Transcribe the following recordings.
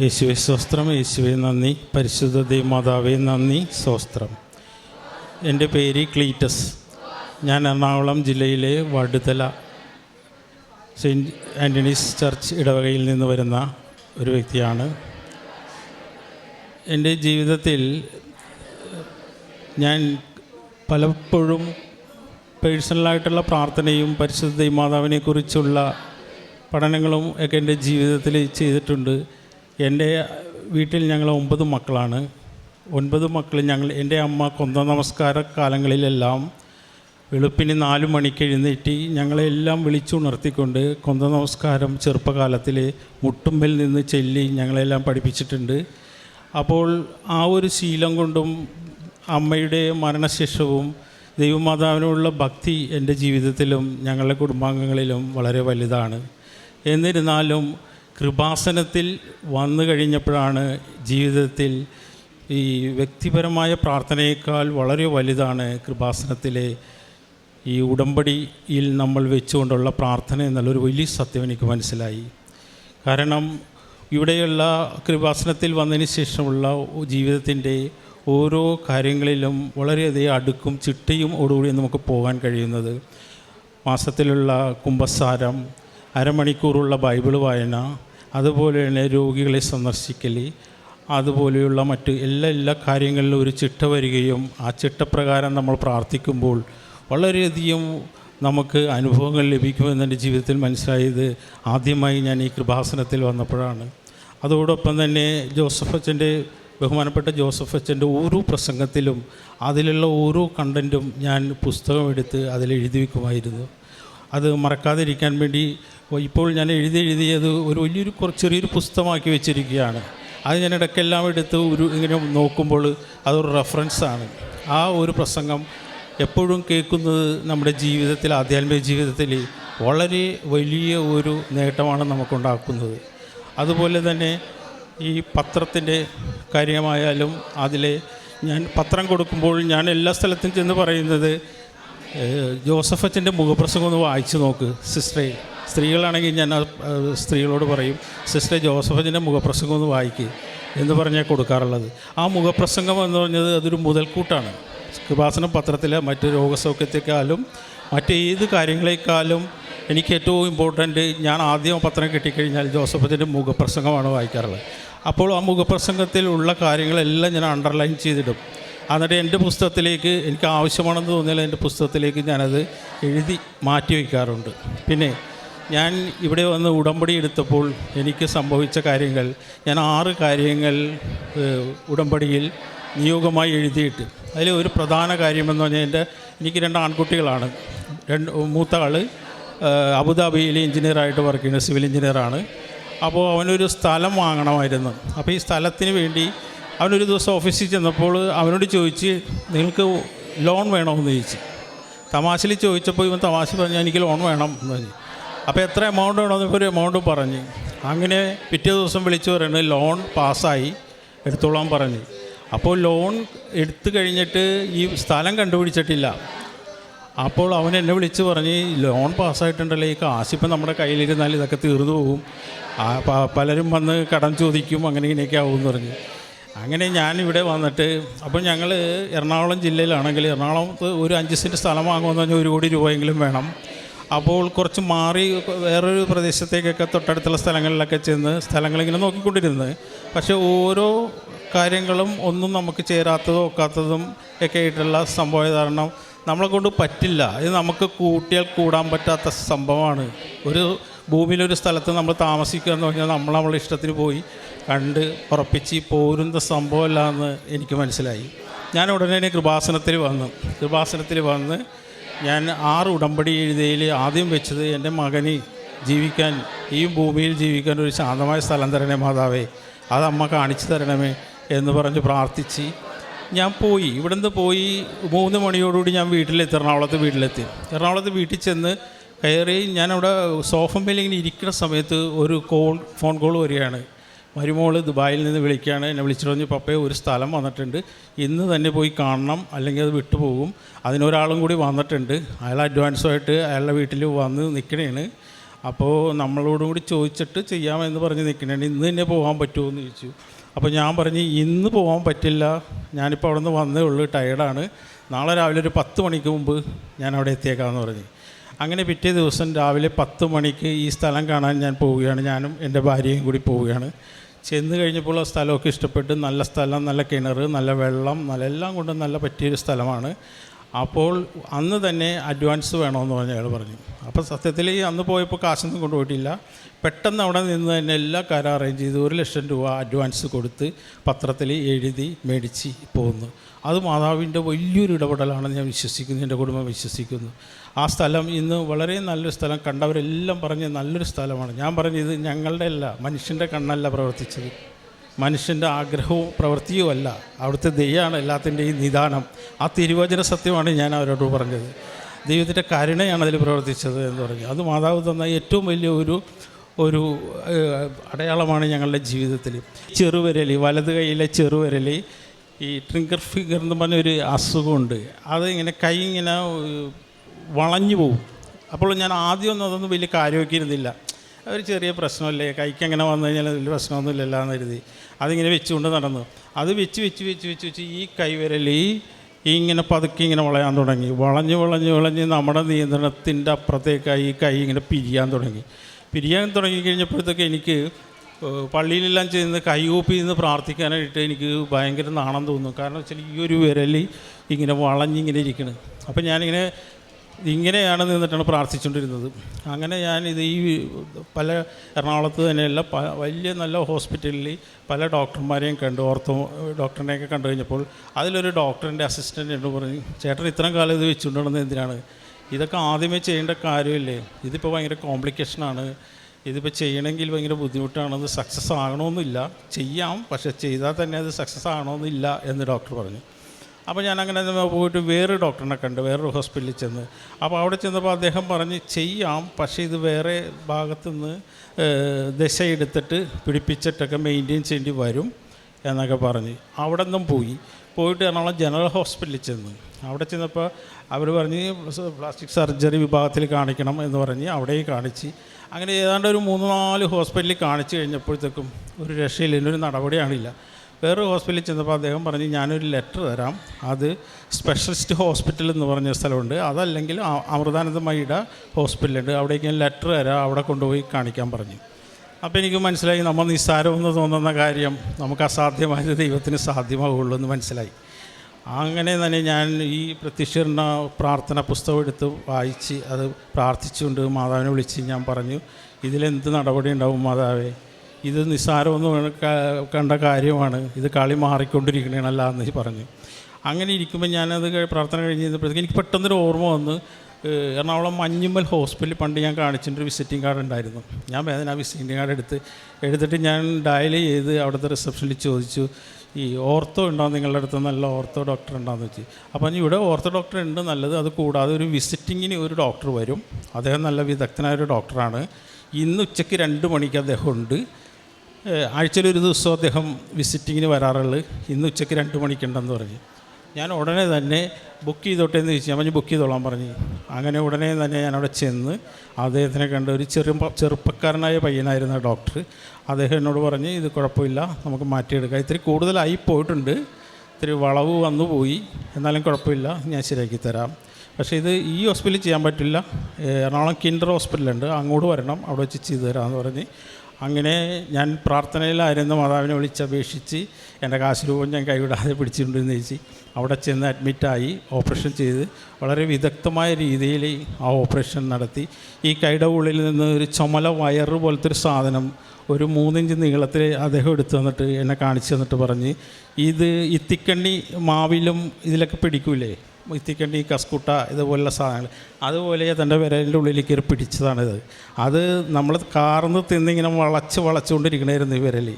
യേശുവെ സ്വസ്ത്രം യേശുവെ നന്ദി. പരിശുദ്ധ ദൈവമാതാവേ നന്ദി. സ്വസ്ത്രം എന്റെ പേര് ക്ലീറ്റസ്. ഞാൻ എറണാകുളം ജില്ലയിലെ വടുതല സെയിന്റ് ആന്റണീസ് ചർച്ച് ഇടവകയിൽ നിന്ന് വരുന്ന ഒരു വ്യക്തിയാണ്. എന്റെ ജീവിതത്തിൽ ഞാൻ പലപ്പോഴും പേഴ്സണലായിട്ടുള്ള പ്രാർത്ഥനയും പരിശുദ്ധ ദൈവമാതാവിനെക്കുറിച്ചുള്ള പഠനങ്ങളും ഒക്കെ എന്റെ ജീവിതത്തിൽ ചെയ്തിട്ടുണ്ട്. എന്റെ വീട്ടിൽ ഞങ്ങൾ ഒമ്പത് മക്കളാണ്. ഒൻപത് മക്കൾ ഞങ്ങൾ എന്റെ അമ്മ കൊന്ത നമസ്കാര കാലങ്ങളിലെല്ലാം വെളുപ്പിന് നാല് മണിക്ക് എഴുന്നേറ്റ് ഞങ്ങളെല്ലാം വിളിച്ചുണർത്തിക്കൊണ്ട് കൊന്ത നമസ്കാരം ചെറുപ്പകാലത്തിൽ മുട്ടുമ്പിൽ നിന്ന് ചൊല്ലി ഞങ്ങളെല്ലാം പഠിപ്പിച്ചിട്ടുണ്ട്. അപ്പോൾ ആ ഒരു ശീലം കൊണ്ടും അമ്മയുടെ മരണശേഷവും ദൈവമാതാവിനുള്ള ഭക്തി എന്റെ ജീവിതത്തിലും ഞങ്ങളുടെ കുടുംബാംഗങ്ങളിലും വളരെ വലുതാണ്. എന്നിരുന്നാലും കൃപാസനത്തിൽ വന്നു കഴിഞ്ഞപ്പോഴാണ് ജീവിതത്തിൽ ഈ വ്യക്തിപരമായ പ്രാർത്ഥനയേക്കാൾ വളരെ വലുതാണ് കൃപാസനത്തിലെ ഈ ഉടമ്പടിയിൽ നമ്മൾ വെച്ചുകൊണ്ടുള്ള പ്രാർത്ഥന എന്നുള്ളൊരു വലിയ സത്യം എനിക്ക് മനസ്സിലായി. കാരണം ഇവിടെയുള്ള കൃപാസനത്തിൽ വന്നതിന് ശേഷമുള്ള ജീവിതത്തിന്റെ ഓരോ കാര്യങ്ങളിലും വളരെയധികം അടുക്കും ചിട്ടയും ഓടുകൂടി നമുക്ക് പോകാൻ കഴിയുന്നത്. മാസത്തിലുള്ള കുംഭസാരം അരമണിക്കൂറുള്ള ബൈബിൾ വായന അതുപോലെ തന്നെ രോഗികളെ സന്ദർശിക്കൽ അതുപോലെയുള്ള മറ്റ് എല്ലാ എല്ലാ കാര്യങ്ങളിലും ഒരു ചിട്ട വരികയും ആ ചിട്ടപ്രകാരം നമ്മൾ പ്രാർത്ഥിക്കുമ്പോൾ വളരെയധികം നമുക്ക് അനുഭവങ്ങൾ ലഭിക്കുമെന്ന് എന്റെ ജീവിതത്തിൽ മനസ്സിലായത് ആദ്യമായി ഞാൻ ഈ കൃപാസനത്തിൽ വന്നപ്പോഴാണ്. അതോടൊപ്പം തന്നെ ജോസഫ് അച്ഛന്റെ ബഹുമാനപ്പെട്ട ജോസഫ് അച്ഛന്റെ ഓരോ പ്രസംഗത്തിലും അതിലുള്ള ഓരോ കണ്ടന്റും ഞാൻ പുസ്തകമെടുത്ത് അതിൽ എഴുതി വയ്ക്കുമായിരുന്നു. അത് മറക്കാതിരിക്കാൻ വേണ്ടി ഇപ്പോൾ ഞാൻ എഴുതി എഴുതിയത് ഒരു വലിയൊരു കുറച്ച് ചെറിയൊരു പുസ്തകമാക്കി വെച്ചിരിക്കുകയാണ്. അത് ഞാൻ ഇടയ്ക്കെല്ലാം എടുത്ത് ഒരു ഇങ്ങനെ നോക്കുമ്പോൾ അതൊരു റെഫറൻസാണ് ആ ഒരു പ്രസംഗം എപ്പോഴും കേൾക്കുന്നത് നമ്മുടെ ജീവിതത്തിൽ ആധ്യാത്മിക ജീവിതത്തിൽ വളരെ വലിയ ഒരു നേട്ടമാണ് നമുക്കുണ്ടാക്കുന്നത്. അതുപോലെ തന്നെ ഈ പത്രത്തിന്റെ കാര്യമായാലും അതിലെ ഞാൻ പത്രം കൊടുക്കുമ്പോൾ ഞാൻ എല്ലാ സ്ഥലത്തും ചെന്ന് പറയുന്നത് ജോസഫച്ചന്റെ മുഖപ്രസംഗം ഒന്ന് വായിച്ചു നോക്ക് സിസ്റ്ററെ. സ്ത്രീകളാണെങ്കിൽ ഞാൻ സ്ത്രീകളോട് പറയും സിസ്റ്റർ ജോസഫിന്റെ മുഖപ്രസംഗം ഒന്ന് വായിക്കുക എന്ന് പറഞ്ഞാൽ കൊടുക്കാറുള്ളത്. ആ മുഖപ്രസംഗം എന്ന് പറഞ്ഞത് അതൊരു മുതൽക്കൂട്ടാണ്. കൃപാസന പത്രത്തിലെ മറ്റ് രോഗസൗഖ്യത്തെക്കാളും മറ്റേത് കാര്യങ്ങളെക്കാളും എനിക്ക് ഏറ്റവും ഇമ്പോർട്ടന്റ് ഞാൻ ആദ്യം പത്രം കിട്ടിക്കഴിഞ്ഞാൽ ജോസഫത്തിന്റെ മുഖപ്രസംഗമാണ് വായിക്കാറുള്ളത്. അപ്പോൾ ആ മുഖപ്രസംഗത്തിലുള്ള കാര്യങ്ങളെല്ലാം ഞാൻ അണ്ടർലൈൻ ചെയ്തിടും. എന്നിട്ട് എന്റെ പുസ്തകത്തിലേക്ക് എനിക്ക് ആവശ്യമാണെന്ന് തോന്നിയാൽ എന്റെ പുസ്തകത്തിലേക്ക് ഞാനത് എഴുതി മാറ്റി വയ്ക്കാറുണ്ട്. പിന്നെ ഞാൻ ഇവിടെ വന്ന് ഉടമ്പടി എടുത്തപ്പോൾ എനിക്ക് സംഭവിച്ച കാര്യങ്ങൾ ഞാൻ ആറ് കാര്യങ്ങൾ ഉടമ്പടിയിൽ നിയോഗമായി എഴുതിയിട്ട്. അതിൽ ഒരു പ്രധാന കാര്യമെന്ന് പറഞ്ഞാൽ എന്റെ എനിക്ക് രണ്ട് ആൺകുട്ടികളാണ്. രണ്ട് മൂത്ത ആൾ അബുദാബിയിൽ എഞ്ചിനീയറായിട്ട് വർക്ക് ചെയ്യുന്ന സിവിൽ എഞ്ചിനീയറാണ്. അപ്പോൾ അവനൊരു സ്ഥലം വാങ്ങണമായിരുന്നു. അപ്പോൾ ഈ സ്ഥലത്തിന് വേണ്ടി അവനൊരു ദിവസം ഓഫീസിൽ ചെന്നപ്പോൾ അവനോട് ചോദിച്ച് നിങ്ങൾക്ക് ലോൺ വേണമെന്ന് ചോദിച്ചു. തമാശയിൽ ചോദിച്ചപ്പോൾ ഇവൻ തമാശ പറഞ്ഞു എനിക്ക് ലോൺ വേണം എന്ന് പറഞ്ഞു. അപ്പോൾ എത്ര എമൗണ്ട് വേണമെന്ന് ഒരു എമൗണ്ട് പറഞ്ഞ്. അങ്ങനെ പിറ്റേ ദിവസം വിളിച്ചു പറയുന്നത് ലോൺ പാസ്സായി എടുത്തോളാൻ പറഞ്ഞ്. അപ്പോൾ ലോൺ എടുത്തു കഴിഞ്ഞിട്ട് ഈ സ്ഥലം കണ്ടുപിടിച്ചിട്ടില്ല. അപ്പോൾ അവൻ എന്നെ വിളിച്ച് പറഞ്ഞ് ലോൺ പാസ്സായിട്ടുണ്ടല്ലോ ഈ കാശ് ഇപ്പം നമ്മുടെ കയ്യിലിരുന്നാൽ ഇതൊക്കെ തീർന്നു പോകും. പലരും വന്ന് കടം ചോദിക്കും അങ്ങനെ ഇങ്ങനെയൊക്കെ ആവും എന്ന് പറഞ്ഞ്. അങ്ങനെ ഞാൻ ഇവിടെ വന്നിട്ട് അപ്പോൾ ഞങ്ങൾ എറണാകുളം ജില്ലയിലാണെങ്കിൽ എറണാകുളത്ത് ഒരു അഞ്ച് സെന്റ് സ്ഥലം വാങ്ങുമെന്ന് പറഞ്ഞാൽ ഒരു കോടി രൂപയെങ്കിലും വേണം. അപ്പോൾ കുറച്ച് മാറി വേറൊരു പ്രദേശത്തേക്കൊക്കെ തൊട്ടടുത്തുള്ള സ്ഥലങ്ങളിലൊക്കെ ചെന്ന് സ്ഥലങ്ങളിങ്ങനെ നോക്കിക്കൊണ്ടിരുന്നത്. പക്ഷേ ഓരോ കാര്യങ്ങളും ഒന്നും നമുക്ക് ചേരാത്തതും ഒക്കാത്തതും ഒക്കെ ആയിട്ടുള്ള സംഭവം കാരണം നമ്മളെ കൊണ്ട് പറ്റില്ല. ഇത് നമുക്ക് കൂട്ടിയാൽ കൂടാൻ പറ്റാത്ത സംഭവമാണ്. ഒരു ഭൂമിയിലൊരു സ്ഥലത്ത് നമ്മൾ താമസിക്കുക എന്ന് പറഞ്ഞാൽ നമ്മൾ നമ്മളെ ഇഷ്ടത്തിന് പോയി കണ്ട് ഉറപ്പിച്ച് പോരുന്ന സംഭവമല്ല എന്ന് എനിക്ക് മനസ്സിലായി. ഞാൻ ഉടനെ കൃപാസനത്തിൽ വന്നു. കൃപാസനത്തിൽ വന്ന് ഞാൻ ആറ് ഉടമ്പടി എഴുതിയതിൽ ആദ്യം വെച്ചത് എന്റെ മകന് ജീവിക്കാൻ ഈ ഭൂമിയിൽ ജീവിക്കാൻ ഒരു ശാന്തമായ സ്ഥലം തരണേ മാതാവേ. അത് അമ്മ കാണിച്ചു തരണമേ എന്ന് പറഞ്ഞ് പ്രാർത്ഥിച്ച് ഞാൻ പോയി. ഇവിടുന്ന് പോയി മൂന്ന് മണിയോടുകൂടി ഞാൻ വീട്ടിലെത്തി എറണാകുളത്ത് വീട്ടിലെത്തി. എറണാകുളത്ത് വീട്ടിൽ ചെന്ന് കയറി ഞാനവിടെ സോഫമ്മയിൽ ഇങ്ങനെ ഇരിക്കുന്ന സമയത്ത് ഒരു കോൾ ഫോൺ കോൾ വരികയാണ്. മരുമോൾ ദുബായിൽ നിന്ന് വിളിക്കുകയാണ്. എന്നെ വിളിച്ചിട്ട് പറഞ്ഞു പപ്പയെ ഒരു സ്ഥലം വന്നിട്ടുണ്ട്. ഇന്ന് തന്നെ പോയി കാണണം. അല്ലെങ്കിൽ അത് വിട്ടുപോകും. അതിനൊരാളും കൂടി വന്നിട്ടുണ്ട്. അയാൾ അഡ്വാൻസുമായിട്ട് അയാളുടെ വീട്ടിൽ വന്ന് നിൽക്കണേണ്. അപ്പോൾ നമ്മളോടും കൂടി ചോദിച്ചിട്ട് ചെയ്യാമെന്ന് പറഞ്ഞ് നിൽക്കണേണ്. ഇന്ന് തന്നെ പോകാൻ പറ്റുമോ എന്ന് ചോദിച്ചു. അപ്പോൾ ഞാൻ പറഞ്ഞ് ഇന്ന് പോകാൻ പറ്റില്ല. ഞാനിപ്പോൾ അവിടെ നിന്ന് വന്നേ ഉള്ളൂ. ടയർഡാണ് നാളെ രാവിലെ ഒരു പത്ത് മണിക്ക് മുമ്പ് ഞാൻ അവിടെ എത്തിയേക്കാമെന്ന് പറഞ്ഞു. അങ്ങനെ പിറ്റേ ദിവസം രാവിലെ പത്ത് മണിക്ക് ഈ സ്ഥലം കാണാൻ ഞാൻ പോവുകയാണ്. ഞാനും എന്റെ ഭാര്യയും കൂടി പോവുകയാണ്. ചെന്ന് കഴിഞ്ഞപ്പോൾ ആ സ്ഥലമൊക്കെ ഇഷ്ടപ്പെട്ട് നല്ല സ്ഥലം നല്ല കിണർ നല്ല വെള്ളം നല്ല എല്ലാം കൊണ്ടും നല്ല പറ്റിയൊരു സ്ഥലമാണ്. അപ്പോൾ അന്ന് തന്നെ അഡ്വാൻസ് വേണമെന്ന് പറഞ്ഞ് അയാൾ പറഞ്ഞു. അപ്പോൾ സത്യത്തിൽ ഈ അന്ന് പോയപ്പോൾ കാശൊന്നും കൊണ്ടുപോയിട്ടില്ല. പെട്ടെന്ന് അവിടെ നിന്ന് തന്നെ എല്ലാ കാര്യം അറേഞ്ച് ചെയ്ത് ഒരു ലക്ഷം രൂപ അഡ്വാൻസ് കൊടുത്ത് പത്രത്തിൽ എഴുതി മേടിച്ച് പോകുന്നു അത് മാതാവിന്റെ വലിയൊരു ഇടപെടലാണ് ഞാൻ വിശ്വസിക്കുന്നു എന്റെ കുടുംബം വിശ്വസിക്കുന്നു. ആ സ്ഥലം ഇന്ന് വളരെ നല്ലൊരു സ്ഥലം കണ്ടവരെല്ലാം പറഞ്ഞ് നല്ലൊരു സ്ഥലമാണ്. ഞാൻ പറഞ്ഞത് ഞങ്ങളുടെ അല്ല മനുഷ്യന്റെ കണ്ണല്ല പ്രവർത്തിച്ചത്. മനുഷ്യന്റെ ആഗ്രഹവും പ്രവൃത്തിയും അല്ല. അവിടുത്തെ ദൈവമാണ് എല്ലാത്തിന്റെയും നിദാനം. ആ തിരുവചന സത്യമാണ് ഞാൻ അവരോട് പറഞ്ഞത്. ദൈവത്തിന്റെ കരുണയാണ് അതിൽ പ്രവർത്തിച്ചത് എന്ന് പറഞ്ഞു. അത് മാതാവ് തന്ന ഏറ്റവും വലിയ ഒരു ഒരു അടയാളമാണ് ഞങ്ങളുടെ ജീവിതത്തിൽ. ചെറുവിരലി വലത് കൈയിലെ ചെറുവിരൽ ഈ ട്രിങ്കർ ഫിഗർ എന്ന് പറഞ്ഞൊരു അസുഖമുണ്ട്. അത് ഇങ്ങനെ കൈ ഇങ്ങനെ വളഞ്ഞു പോകും അപ്പോൾ ഞാൻ ആദ്യമൊന്നും അതൊന്നും വലിയ കാര്യമൊക്കെ ഇരുന്നില്ല ഒരു ചെറിയ പ്രശ്നമല്ലേ? കൈക്ക് അങ്ങനെ വന്നു കഴിഞ്ഞാൽ വലിയ പ്രശ്നമൊന്നുമില്ലല്ലോ എന്ന് കരുതി. അതിങ്ങനെ വെച്ചുകൊണ്ട് നടന്നു. അത് വെച്ച് വെച്ച് വെച്ച് വെച്ച് വെച്ച് ഈ കൈവിരൽ ഈ ഇങ്ങനെ പതുക്കി ഇങ്ങനെ വളയാൻ തുടങ്ങി. വളഞ്ഞ് വളഞ്ഞ് വളഞ്ഞ് നമ്മുടെ നിയന്ത്രണത്തിന്റെ അപ്പുറത്തേക്കായി ഈ കൈ ഇങ്ങനെ പിരിയാൻ തുടങ്ങി. പിരിയാൻ തുടങ്ങി കഴിഞ്ഞപ്പോഴത്തേക്ക് എനിക്ക് പള്ളിയിലെല്ലാം ചെയ്യുന്ന കൈകൂപ്പി നിന്ന് പ്രാർത്ഥിക്കാനായിട്ട് എനിക്ക് ഭയങ്കര നാണം തോന്നുന്നു. കാരണം വെച്ചാൽ ഈ ഒരു വിരലി ഇങ്ങനെ വളഞ്ഞിങ്ങനെ ഇരിക്കണം. അപ്പം ഞാനിങ്ങനെ ഇങ്ങനെയാണ് നിന്നിട്ടാണ് പ്രാർത്ഥിച്ചുകൊണ്ടിരുന്നത്. അങ്ങനെ ഞാൻ ഇത് ഈ പല എറണാകുളത്ത് തന്നെയല്ല പ വലിയ നല്ല ഹോസ്പിറ്റലിൽ പല ഡോക്ടർമാരെയും കണ്ടു ഓർത്തോ ഡോക്ടറിനെയൊക്കെ കണ്ടു കഴിഞ്ഞപ്പോൾ അതിലൊരു ഡോക്ടറിന്റെ അസിസ്റ്റന്റ് എന്ന് പറഞ്ഞു ചേട്ടൻ ഇത്രയും കാലം ഇത് വെച്ചുകൊണ്ടിരുന്നത് എന്തിനാണ്? ഇതൊക്കെ ആദ്യമേ ചെയ്യേണ്ട കാര്യമില്ലേ? ഇതിപ്പോൾ ഭയങ്കര കോംപ്ലിക്കേഷനാണ്. ഇതിപ്പോൾ ചെയ്യണമെങ്കിൽ ഭയങ്കര ബുദ്ധിമുട്ടാണ് അത് സക്സസ് ആകണമെന്നില്ല. ചെയ്യാം. പക്ഷെ ചെയ്താൽ തന്നെ അത് സക്സസ് ആകണമെന്നില്ല എന്ന് ഡോക്ടർ പറഞ്ഞു. അപ്പോൾ ഞാൻ അങ്ങനെ പോയിട്ട് വേറൊരു ഡോക്ടറിനെ കണ്ട് വേറൊരു ഹോസ്പിറ്റലിൽ ചെന്ന്. അപ്പോൾ അവിടെ ചെന്നപ്പോൾ അദ്ദേഹം പറഞ്ഞ് ചെയ്യാം. പക്ഷേ ഇത് വേറെ ഭാഗത്തു നിന്ന് ദശ എടുത്തിട്ട് പിടിപ്പിച്ചിട്ടൊക്കെ മെയിന്റെയിൻ ചെയ്യേണ്ടി വരും എന്നൊക്കെ പറഞ്ഞ്. അവിടെ നിന്നും പോയി. പോയിട്ട് എറണാകുളം ജനറൽ ഹോസ്പിറ്റലിൽ ചെന്ന്. അവിടെ ചെന്നപ്പോൾ അവർ പറഞ്ഞ് പ്ലാസ്റ്റിക് സർജറി വിഭാഗത്തിൽ കാണിക്കണം എന്ന് പറഞ്ഞ് അവിടെയും കാണിച്ച്. അങ്ങനെ ഏതാണ്ട് ഒരു മൂന്ന് നാല് ഹോസ്പിറ്റലിൽ കാണിച്ചു കഴിഞ്ഞപ്പോഴത്തേക്കും ഒരു രക്ഷയില്ല ഒരു നടപടിയാണില്ല. വേറൊരു ഹോസ്പിറ്റലിൽ ചെന്നപ്പോൾ അദ്ദേഹം പറഞ്ഞ് ഞാനൊരു ലെറ്റർ തരാം. അത് സ്പെഷ്യലിസ്റ്റ് ഹോസ്പിറ്റൽ എന്ന് പറഞ്ഞ സ്ഥലമുണ്ട്. അതല്ലെങ്കിൽ അമൃതാനന്ദ മൈഡ ഹോസ്പിറ്റലുണ്ട്. അവിടേക്ക് ഞാൻ ലെറ്റർ തരാം. അവിടെ കൊണ്ടുപോയി കാണിക്കാൻ പറഞ്ഞു. അപ്പോൾ എനിക്ക് മനസ്സിലായി നമ്മൾ നിസ്സാരമെന്ന് തോന്നുന്ന കാര്യം നമുക്ക് അസാധ്യമായത് ദൈവത്തിന് സാധ്യമാവുള്ളൂ എന്ന് മനസ്സിലായി. അങ്ങനെ തന്നെ ഞാൻ ഈ പ്രത്യക്ഷീകരണ പ്രാർത്ഥന പുസ്തകം എടുത്ത് വായിച്ച് അത് പ്രാർത്ഥിച്ചുകൊണ്ട് മാതാവിനെ വിളിച്ച് ഞാൻ പറഞ്ഞു ഇതിലെന്ത് നടപടി ഉണ്ടാവും മാതാവേ? ഇത് നിസ്സാരമൊന്നും കണ്ട കാര്യമാണ്. ഇത് കളി മാറിക്കൊണ്ടിരിക്കണേണല്ല എന്ന് പറഞ്ഞു. അങ്ങനെ ഇരിക്കുമ്പോൾ ഞാനത് പ്രാർത്ഥന കഴിഞ്ഞ് കഴിഞ്ഞപ്പോഴത്തേക്ക് എനിക്ക് പെട്ടെന്നൊരു ഓർമ്മ വന്ന് എറണാകുളം മഞ്ഞുമ്മൽ ഹോസ്പിറ്റലിൽ പണ്ട് ഞാൻ കാണിച്ചിട്ടൊരു വിസിറ്റിംഗ് കാർഡ് ഉണ്ടായിരുന്നു. ഞാൻ വേദന ആ വിസിറ്റിംഗ് കാർഡ് എടുത്ത് എടുത്തിട്ട് ഞാൻ ഡയൽ ചെയ്ത് അവിടുത്തെ റിസപ്ഷനിൽ ചോദിച്ചു ഈ ഓർത്തോ ഉണ്ടോ നിങ്ങളുടെ അടുത്ത്? നല്ല ഓർത്തോ ഡോക്ടർ ഉണ്ടോയെന്ന് വെച്ച്. അപ്പോൾ ഞാൻ ഇവിടെ ഓർത്തോ ഡോക്ടർ ഉണ്ട് നല്ലത്. അത് കൂടാതെ ഒരു വിസിറ്റിങ്ങിന് ഒരു ഡോക്ടർ വരും. അദ്ദേഹം നല്ല വിദഗ്ധനായ ഒരു ഡോക്ടറാണ്. ഇന്ന് ഉച്ചയ്ക്ക് രണ്ട് മണിക്ക് അദ്ദേഹം ഉണ്ട്. ആഴ്ചയിൽ ഒരു ദിവസം അദ്ദേഹം വിസിറ്റിങ്ങിന് വരാറുള്ളത് ഇന്ന് ഉച്ചയ്ക്ക് രണ്ട് മണിക്കുണ്ടെന്ന് പറഞ്ഞു. ഞാൻ ഉടനെ തന്നെ ബുക്ക് ചെയ്തോട്ടെ എന്ന് ചോദിച്ചു. ഞാൻ പറഞ്ഞു ബുക്ക് ചെയ്തോളാൻ പറഞ്ഞു. അങ്ങനെ ഉടനെ തന്നെ ഞാൻ അവിടെ ചെന്ന് അദ്ദേഹത്തിനെ കണ്ട ഒരു ചെറു ചെറുപ്പക്കാരനായ പയ്യനായിരുന്ന ഡോക്ടർ അദ്ദേഹം എന്നോട് പറഞ്ഞ് ഇത് കുഴപ്പമില്ല നമുക്ക് മാറ്റിയെടുക്കാം. ഇത്തിരി കൂടുതലായി പോയിട്ടുണ്ട്. ഇത്തിരി വളവ് വന്നു പോയി. എന്നാലും കുഴപ്പമില്ല ഞാൻ ശരിയാക്കി തരാം. പക്ഷേ ഇത് ഈ ഹോസ്പിറ്റലിൽ ചെയ്യാൻ പറ്റില്ല. എറണാകുളം കിൻഡർ ഹോസ്പിറ്റലുണ്ട്. അങ്ങോട്ട് വരണം അവിടെ വെച്ച് ചെയ്തു തരാമെന്ന് പറഞ്ഞ് അങ്ങനെ ഞാൻ പ്രാർത്ഥനയിലായിരുന്നു മാതാവിനെ വിളിച്ചപേക്ഷിച്ച് എന്റെ കാശ് രൂപം ഞാൻ കൈവിടാതെ പിടിച്ചിട്ടുണ്ടെന്ന് ചോദിച്ചു അവിടെ ചെന്ന് അഡ്മിറ്റായി ഓപ്പറേഷൻ ചെയ്ത് വളരെ വിദഗ്ധമായ രീതിയിൽ ആ ഓപ്പറേഷൻ നടത്തി. ഈ കൈയുടെ ഉള്ളിൽ നിന്ന് ഒരു ചുമല വയറ് പോലത്തെ ഒരു സാധനം ഒരു മൂന്നിഞ്ച് നീളത്തിൽ അദ്ദേഹം എടുത്തു തന്നിട്ട് എന്നെ കാണിച്ചു തന്നിട്ട് പറഞ്ഞ് ഇത് ഇത്തിക്കണ്ണി മാവിലും ഇതിലൊക്കെ പിടിക്കൂലേ? ഇത്തിക്കണ്ണി കസ്കുട്ട ഇതുപോലുള്ള സാധനങ്ങൾ. അതുപോലെ തന്റെ വിരലിന്റെ ഉള്ളിലേക്ക് കയറി പിടിച്ചതാണിത്. അത് നമ്മൾ കാർന്ന് തിന്നിങ്ങനെ വളച്ച് വളച്ചുകൊണ്ടിരിക്കണമായിരുന്നു ഈ വിരൽ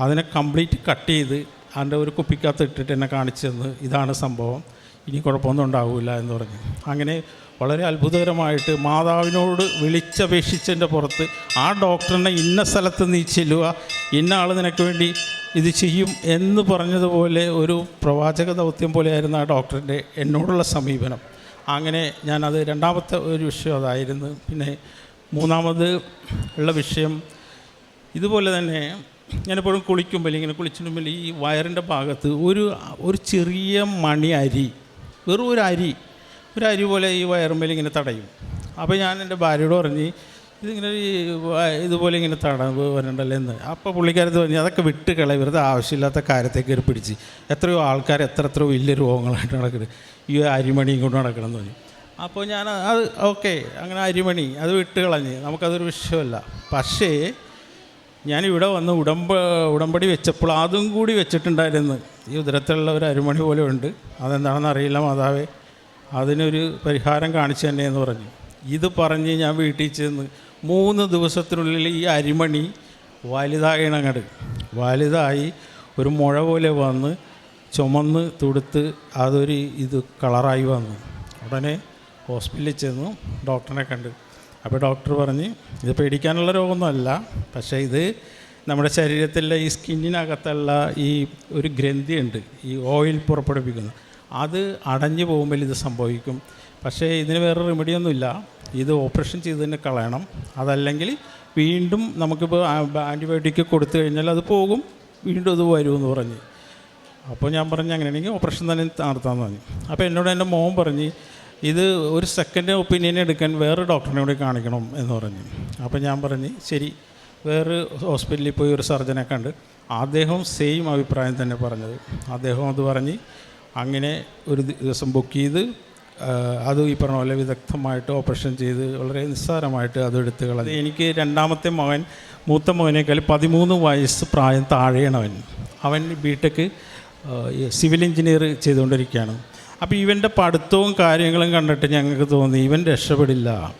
അതിനെ കംപ്ലീറ്റ് കട്ട് ചെയ്ത് അതിന്റെ ഒരു കുപ്പിക്കകത്ത് ഇട്ടിട്ട് എന്നെ കാണിച്ചെന്ന് ഇതാണ് സംഭവം. ഇനി കുഴപ്പമൊന്നും ഉണ്ടാവില്ല എന്ന് പറഞ്ഞു. അങ്ങനെ വളരെ അത്ഭുതകരമായിട്ട് മാതാവിനോട് വിളിച്ചപേക്ഷിച്ചതിന്റെ പുറത്ത് ആ ഡോക്ടറിനെ ഇന്ന സ്ഥലത്ത് നീ ചെല്ലുക ഇന്ന ആൾ നിനക്ക് വേണ്ടി ഇത് ചെയ്യും എന്ന് പറഞ്ഞതുപോലെ ഒരു പ്രവാചക ദൗത്യം പോലെയായിരുന്നു ആ ഡോക്ടറിന്റെ എന്നോടുള്ള സമീപനം. അങ്ങനെ ഞാനത് രണ്ടാമത്തെ ഒരു വിഷയം അതായിരുന്നു. പിന്നെ മൂന്നാമത് ഉള്ള വിഷയം ഇതുപോലെ തന്നെ ഞാനെപ്പോഴും കുളിക്കുമ്പോൾ ഇങ്ങനെ കുളിച്ചിട്ടുമ്പോൾ ഈ വയറിന്റെ ഭാഗത്ത് ഒരു ഒരു ചെറിയ മണി അരി വെറും ഒരു അരി ഒരു അരി പോലെ ഈ വയറുമ്പോൾ ഇങ്ങനെ തടയും. അപ്പോൾ ഞാൻ എന്റെ ഭാര്യയോട് പറഞ്ഞ് ഇതിങ്ങനെ ഈ ഇതുപോലെ ഇങ്ങനെ തടവ് വരണ്ടല്ലേ എന്ന്. അപ്പോൾ പുള്ളിക്കാരത്ത് പറഞ്ഞു അതൊക്കെ വിട്ട് കളയ. വെറുതെ ആവശ്യമില്ലാത്ത കാര്യത്തേക്ക് കയറി പിടിച്ച്. എത്രയോ ആൾക്കാർ എത്ര എത്രയോ വലിയ രോഗങ്ങളായിട്ട് നടക്കുന്നത് ഈ അരിമണിയും കൊണ്ട് നടക്കണം എന്ന് പറഞ്ഞു. അപ്പോൾ ഞാൻ അത് ഓക്കെ അങ്ങനെ അരിമണി അത് വിട്ട് കളഞ്ഞ്. നമുക്കതൊരു വിഷയമല്ല. പക്ഷേ ഞാൻ ഇവിടെ വന്ന് ഉടമ്പ ഉടമ്പടി വെച്ചപ്പോൾ അതും കൂടി വെച്ചിട്ടുണ്ടായിരുന്നു. ഈ ഉദരത്തിലുള്ള ഒരു അരിമണി പോലെ ഉണ്ട്. അതെന്താണെന്ന് അറിയില്ല മാതാവേ. അതിനൊരു പരിഹാരം കാണിച്ചു തന്നെ എന്ന് പറഞ്ഞു. ഇത് പറഞ്ഞ് ഞാൻ വീട്ടിൽ ചെന്ന് മൂന്ന് ദിവസത്തിനുള്ളിൽ ഈ അരിമണി വലുതായിണങ്ങട്. വലുതായി ഒരു മുഴ പോലെ വന്ന് ചുമന്ന് തുടുത്ത് അതൊരു ഇത് കളറായി വന്നു. ഉടനെ ഹോസ്പിറ്റലിൽ ചെന്നു ഡോക്ടറിനെ കണ്ട്. അപ്പോൾ ഡോക്ടർ പറഞ്ഞ് ഇത് പേടിക്കാനുള്ള രോഗമൊന്നുമല്ല പക്ഷേ ഇത് നമ്മുടെ ശരീരത്തിലെ ഈ സ്കിന്നിനകത്തുള്ള ഈ ഒരു ഗ്രന്ഥിയുണ്ട് ഈ ഓയിൽ പുറപ്പെടുവിക്കുന്നു. അത് അടഞ്ഞു പോകുമ്പോൾ ഇത് സംഭവിക്കും. പക്ഷേ ഇതിന് വേറെ റെമഡിയൊന്നുമില്ല ഇത് ഓപ്പറേഷൻ ചെയ്ത് തന്നെ കളയണം. അതല്ലെങ്കിൽ വീണ്ടും നമുക്കിപ്പോൾ ആന്റിബയോട്ടിക് കൊടുത്തു കഴിഞ്ഞാൽ അത് പോകും. വീണ്ടും അത് വരുമെന്ന് പറഞ്ഞ്. അപ്പോൾ ഞാൻ പറഞ്ഞു അങ്ങനെയാണെങ്കിൽ ഓപ്പറേഷൻ തന്നെ നടത്താമെന്ന് പറഞ്ഞു. അപ്പോൾ എന്നോട് എന്റെ മോൻ പറഞ്ഞ് ഇത് ഒരു സെക്കൻഡ് ഒപ്പീനിയൻ എടുക്കാൻ വേറെ ഡോക്ടറിനെ കൂടി കാണിക്കണം എന്ന് പറഞ്ഞു. അപ്പോൾ ഞാൻ പറഞ്ഞ് ശരി. വേറെ ഹോസ്പിറ്റലിൽ പോയി ഒരു സർജനെ കണ്ട് അദ്ദേഹം സെയിം അഭിപ്രായം തന്നെ പറഞ്ഞത്. അദ്ദേഹം അത് പറഞ്ഞ് അങ്ങനെ ഒരു ദിവസം ബുക്ക് ചെയ്ത് അത് ഈ പറഞ്ഞ പോലെ വിദഗ്ധമായിട്ട് ഓപ്പറേഷൻ ചെയ്ത് വളരെ നിസ്സാരമായിട്ട് അത് എടുത്ത് കളഞ്ഞു. എനിക്ക് രണ്ടാമത്തെ മകൻ മൂത്ത മകനേക്കാൾ പതിമൂന്ന് വയസ്സ് പ്രായം താഴെയാണ് അവൻ. അവൻ ബിടെക് സിവിൽ എഞ്ചിനീയർ ചെയ്തുകൊണ്ടിരിക്കുകയാണ്. അപ്പോൾ ഇവന്റെ പഠിത്തവും കാര്യങ്ങളും കണ്ടിട്ട് ഞങ്ങൾക്ക് തോന്നി ഇവൻ രക്ഷപ്പെടില്ല.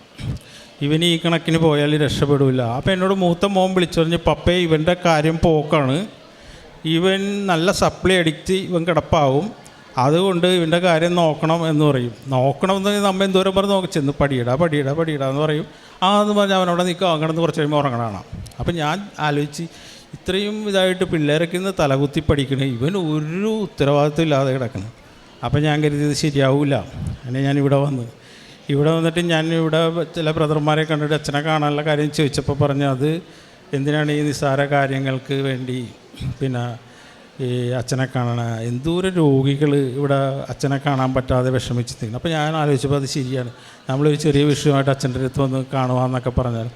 ഇവൻ ഈ കണക്കിന് പോയാൽ രക്ഷപ്പെടില്ല അപ്പോൾ എന്നോട് മൂത്ത മോൻ വിളിച്ചു പറഞ്ഞ് പപ്പേ ഇവന്റെ കാര്യം പോക്കാണ്. ഇവൻ നല്ല സപ്ലൈ അടിച്ച് ഇവൻ കിടപ്പാവും. അതുകൊണ്ട് ഇവന്റെ കാര്യം നോക്കണം എന്ന് പറയും. നോക്കണം എന്ന് നമ്മ എന്തോരം പറഞ്ഞ് നോക്കി? ചെന്ന് പടിയിടാ പടിയിടാ പടിയിടാ എന്ന് പറയും. ആ എന്ന് പറഞ്ഞാൽ അവനവിടെ നിൽക്കുക അങ്ങനെ കുറച്ച് കഴിയുമ്പോൾ ഉറങ്ങണമാണ് അപ്പം ഞാൻ ആലോചിച്ച് ഇത്രയും ഇതായിട്ട് പിള്ളേരൊക്കെ ഇന്ന് തലകുത്തി പഠിക്കണേ ഇവൻ ഒരു ഉത്തരവാദിത്വം ഇല്ലാതെ കിടക്കണം. അപ്പം ഞാൻ കരുതിയത് ശരിയാവില്ല അങ്ങനെ ഞാൻ ഇവിടെ വന്ന് ഇവിടെ വന്നിട്ട് ഞാൻ ഇവിടെ ചില ബ്രദർമാരെ കണ്ടിട്ട് അച്ഛനെ കാണാനുള്ള കാര്യം ചോദിച്ചപ്പോൾ പറഞ്ഞു അത് എന്തിനാണ് ഈ നിസ്സാര കാര്യങ്ങൾക്ക് വേണ്ടി? പിന്നെ ഈ അച്ഛനെ കാണണ എന്തോരം രോഗികൾ ഇവിടെ അച്ഛനെ കാണാൻ പറ്റാതെ വിഷമിച്ച് നിൽക്കണം അപ്പോൾ ഞാൻ ആലോചിച്ചപ്പോൾ അത് ശരിയാണ്. നമ്മളൊരു ചെറിയ വിഷയമായിട്ട് അച്ഛന്റെ അടുത്ത് വന്ന് കാണുവാന്നൊക്കെ പറഞ്ഞാൽ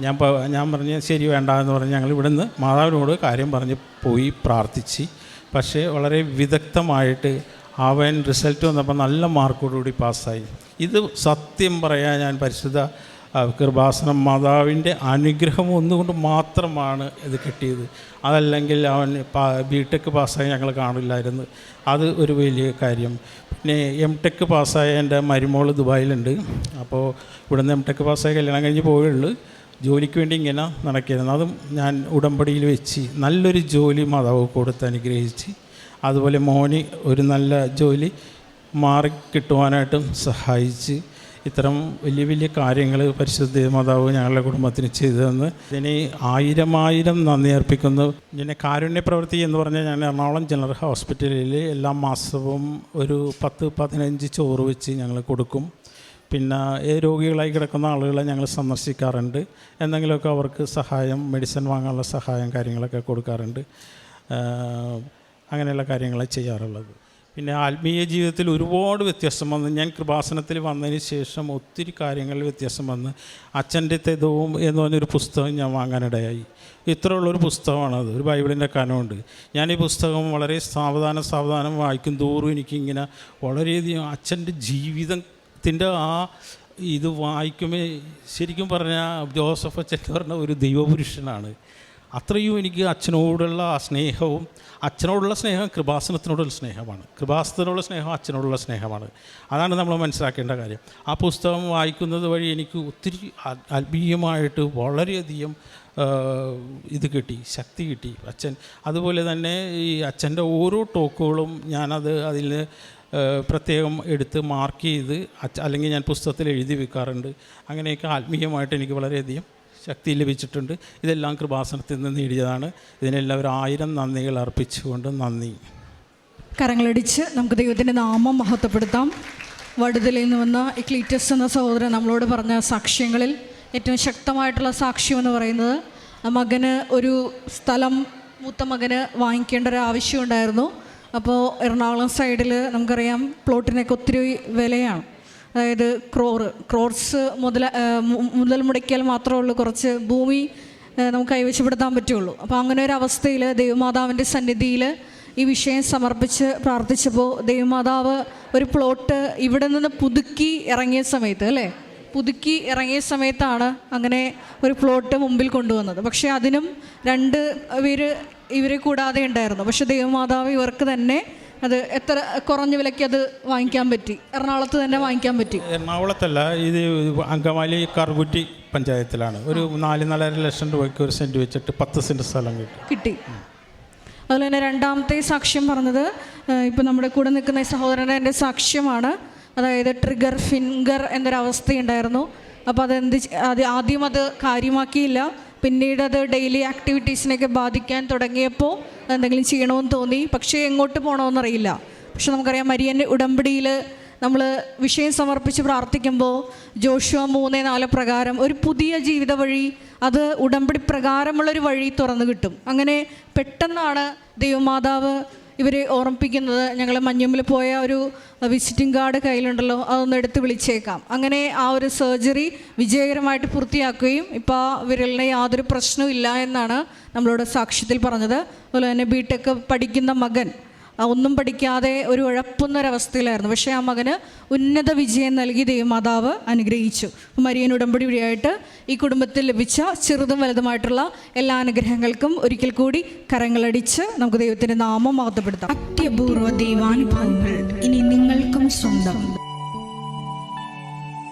ഞാൻ ഞാൻ പറഞ്ഞ് ശരി വേണ്ട എന്ന് പറഞ്ഞ് ഞങ്ങൾ ഇവിടുന്ന് മാതാവിനോട് കാര്യം പറഞ്ഞ് പോയി പ്രാർത്ഥിച്ച് പക്ഷേ വളരെ വിദഗ്ധമായിട്ട് അവൻ റിസൾട്ട് വന്നപ്പോൾ നല്ല മാർക്കോടുകൂടി പാസ്സായി. ഇത് സത്യം പറയാൻ ഞാൻ പരിശുദ്ധ കൃപാസനം മാതാവിന്റെ അനുഗ്രഹം ഒന്നുകൊണ്ട് മാത്രമാണ് ഇത് കിട്ടിയത്. അതല്ലെങ്കിൽ അവൻ ബി ടെക് പാസ്സായി ഞങ്ങൾ കാണില്ലായിരുന്നു. അത് ഒരു വലിയ കാര്യം. പിന്നെ എം ടെക് പാസ്സായ എന്റെ മരുമോൾ ദുബായിലുണ്ട്. അപ്പോൾ ഇവിടുന്ന് എം ടെക് പാസ്സായി കല്യാണം കഴിഞ്ഞ് പോയുള്ളൂ ജോലിക്ക് വേണ്ടി ഇങ്ങനെ നടക്കിയിരുന്നു അതും ഞാൻ ഉടമ്പടിയിൽ വെച്ച് നല്ലൊരു ജോലി മാതാവ് കൊടുത്ത് അനുഗ്രഹിച്ച് അതുപോലെ മോന് ഒരു നല്ല ജോലി മാറി കിട്ടുവാനായിട്ടും സഹായിച്ച് ഇത്തരം വലിയ വലിയ കാര്യങ്ങൾ പരിശുദ്ധ മാതാവ് ഞങ്ങളുടെ കുടുംബത്തിന് ചെയ്തു തന്ന്. ഇതിന് ആയിരം ആയിരം നന്ദി അർപ്പിക്കുന്നു. ഇതിനെ കാരുണ്യ പ്രവൃത്തി എന്ന് പറഞ്ഞാൽ ഞാൻ എറണാകുളം ജനറൽ ഹോസ്പിറ്റലിൽ എല്ലാ മാസവും ഒരു പത്ത് പതിനഞ്ച് ചോറ് വെച്ച് ഞങ്ങൾ കൊടുക്കും. പിന്നെ രോഗികളായി കിടക്കുന്ന ആളുകളെ ഞങ്ങൾ സന്ദർശിക്കാറുണ്ട്. എന്തെങ്കിലുമൊക്കെ അവർക്ക് സഹായം മെഡിസിൻ വാങ്ങാനുള്ള സഹായം കാര്യങ്ങളൊക്കെ കൊടുക്കാറുണ്ട്. അങ്ങനെയുള്ള കാര്യങ്ങളെ ചെയ്യാറുള്ളത്. പിന്നെ ആത്മീയ ജീവിതത്തിൽ ഒരുപാട് വ്യത്യാസം വന്നു ഞാൻ കൃപാസനത്തിൽ വന്നതിന് ശേഷം ഒത്തിരി കാര്യങ്ങളിൽ വ്യത്യാസം വന്ന് അച്ഛന്റെ തെതവും എന്ന് പറഞ്ഞൊരു പുസ്തകം ഞാൻ വാങ്ങാനിടയായി. ഇത്രയുള്ളൊരു പുസ്തകമാണത് ഒരു ബൈബിളിന്റെ കനമുണ്ട്. ഞാൻ ഈ പുസ്തകം വളരെ സാവധാനം സാവധാനം വായിക്കും തോറും എനിക്കിങ്ങനെ വളരെയധികം അച്ഛന്റെ ജീവിതത്തിന്റെ ആ ഇത് വായിക്കുമ്പോൾ ശരിക്കും പറഞ്ഞാൽ ജോസഫ് അച്ഛൻ പറഞ്ഞ ഒരു ദൈവപുരുഷനാണ്. അത്രയും എനിക്ക് അച്ഛനോടുള്ള സ്നേഹവും അച്ഛനോടുള്ള സ്നേഹം കൃപാസനത്തിനോടുള്ള സ്നേഹമാണ്. കൃപാസനത്തിനോടുള്ള സ്നേഹം അച്ഛനോടുള്ള സ്നേഹമാണ്. അതാണ് നമ്മൾ മനസ്സിലാക്കേണ്ട കാര്യം. ആ പുസ്തകം വായിക്കുന്നത് വഴി എനിക്ക് ഒത്തിരി ആത്മീയമായിട്ട് വളരെയധികം ഇത് കിട്ടി ശക്തി കിട്ടി. അച്ഛൻ അതുപോലെ തന്നെ ഈ അച്ഛന്റെ ഓരോ ടോക്കുകളും ഞാനത് അതിൽ പ്രത്യേകം എടുത്ത് മാർക്ക് ചെയ്ത് അല്ലെങ്കിൽ ഞാൻ പുസ്തകത്തിൽ എഴുതി വെക്കാറുണ്ട്. അങ്ങനെയൊക്കെ ആത്മീയമായിട്ട് എനിക്ക് വളരെയധികം ശക്തി ലഭിച്ചിട്ടുണ്ട്. ഇതെല്ലാം കൃപാസനത്തിൽ നിന്ന് നേടിയതാണ്. ഇതിനെല്ലാവരും ആയിരം നന്ദികൾ അർപ്പിച്ചുകൊണ്ട് നന്ദി. കരങ്ങളടിച്ച് നമുക്ക് ദൈവത്തിന്റെ നാമം മഹത്വപ്പെടുത്താം. വടുതലിൽ നിന്ന് വന്ന ഇക്ലീറ്റസ് എന്ന സഹോദരൻ നമ്മളോട് പറഞ്ഞ സാക്ഷ്യങ്ങളിൽ ഏറ്റവും ശക്തമായിട്ടുള്ള സാക്ഷ്യം എന്ന് പറയുന്നത് മകന് ഒരു സ്ഥലം മൂത്ത മകന് വാങ്ങിക്കേണ്ട ഒരു ആവശ്യമുണ്ടായിരുന്നു അപ്പോൾ എറണാകുളം സൈഡിൽ നമുക്കറിയാം പ്ലോട്ടിനൊക്കെ ഒത്തിരി വിലയാണ്. അതായത് ക്രോറ് ക്രോർസ് മുതല മുതൽ മുടക്കിയാൽ മാത്രമേ ഉള്ളൂ കുറച്ച് ഭൂമി നമുക്ക് കൈവശപ്പെടുത്താൻ പറ്റുള്ളൂ അപ്പോൾ അങ്ങനെ ഒരു അവസ്ഥയിൽ ദൈവമാതാവിന്റെ സന്നിധിയിൽ ഈ വിഷയം സമർപ്പിച്ച് പ്രാർത്ഥിച്ചപ്പോൾ ദൈവമാതാവ് ഒരു പ്ലോട്ട് ഇവിടെ നിന്ന് പുതുക്കി ഇറങ്ങിയ സമയത്ത് അല്ലേ? പുതുക്കി ഇറങ്ങിയ സമയത്താണ് അങ്ങനെ ഒരു പ്ലോട്ട് മുമ്പിൽ കൊണ്ടുവന്നത്. പക്ഷേ അതിനും രണ്ട് പേര് ഇവരെ കൂടാതെ ഉണ്ടായിരുന്നു. പക്ഷേ ദൈവമാതാവ് ഇവർക്ക് തന്നെ അത് എത്ര കുറഞ്ഞ വിലയ്ക്ക് അത് വാങ്ങിക്കാൻ പറ്റി? എറണാകുളത്ത് തന്നെ വാങ്ങിക്കാൻ പറ്റി. എറണാകുളത്തല്ല ഇത് അങ്കമാലി കറുകുറ്റി പഞ്ചായത്തിലാണ്. ഒരു നാല് നാലര ലക്ഷം രൂപയ്ക്ക് ഒരു സെന്റ് വെച്ചിട്ട് പത്ത് സെന്റ് സ്ഥലം കിട്ടി. കിട്ടി. അതുപോലെ തന്നെ രണ്ടാമത്തെ സാക്ഷ്യം പറഞ്ഞത് ഇപ്പം നമ്മുടെ കൂടെ നിൽക്കുന്ന സഹോദരന്റെ സാക്ഷ്യമാണ്. അതായത് ട്രിഗർ ഫിംഗർ എന്നൊരവസ്ഥയുണ്ടായിരുന്നു. അപ്പോൾ അതെന്ത് അത് ആദ്യം അത് കാര്യമാക്കിയില്ല. പിന്നീട് അത് ഡെയിലി ആക്ടിവിറ്റീസിനെയൊക്കെ ബാധിക്കാൻ തുടങ്ങിയപ്പോൾ എന്തെങ്കിലും ചെയ്യണമെന്ന് തോന്നി. പക്ഷേ എങ്ങോട്ട് പോകണമെന്നറിയില്ല പക്ഷെ നമുക്കറിയാം മരിയന്റെ ഉടമ്പടിയിൽ നമ്മൾ വിഷയം സമർപ്പിച്ച് പ്രാർത്ഥിക്കുമ്പോൾ ജോഷുവ മൂന്ന് നാല് പ്രകാരം ഒരു പുതിയ ജീവിത വഴി അത് ഉടമ്പടി പ്രകാരമുള്ളൊരു വഴി തുറന്നു കിട്ടും. അങ്ങനെ പെട്ടെന്നാണ് ദൈവമാതാവ് ഇവരെ ഓർമ്മിപ്പിക്കുന്നത് ഞങ്ങൾ മഞ്ഞുമ്മിൽ പോയ ഒരു വിസിറ്റിംഗ് കാർഡ് കയ്യിലുണ്ടല്ലോ അതൊന്ന് എടുത്ത് വിളിച്ചേക്കാം. അങ്ങനെ ആ ഒരു സർജറി വിജയകരമായിട്ട് പൂർത്തിയാക്കുകയും ഇപ്പോൾ ആ വിരലിന് യാതൊരു പ്രശ്നവും ഇല്ല എന്നാണ് നമ്മളോട് സാക്ഷ്യത്തിൽ പറഞ്ഞത്. അതുപോലെ തന്നെ ബി ടെക് പഠിക്കുന്ന മകൻ ഒന്നും പഠിക്കാതെ ഒരു ഉഴപ്പുന്നൊരവസ്ഥയിലായിരുന്നു. പക്ഷേ ആ മകന് ഉന്നത വിജയം നൽകി ദൈവമാതാവ് അനുഗ്രഹിച്ചു. മരിയൻ ഉടമ്പടി വഴിയായിട്ട് ഈ കുടുംബത്തിൽ ലഭിച്ച ചെറുതും വലുതുമായിട്ടുള്ള എല്ലാ അനുഗ്രഹങ്ങൾക്കും ഒരിക്കൽ കൂടി കരങ്ങളടിച്ച് നമുക്ക് ദൈവത്തിന്റെ നാമം മഹത്വപ്പെടുത്താം. അത്യപൂർവ ദൈവാനുഭവങ്ങൾ ഇനി നിങ്ങൾക്കും സ്വന്തം.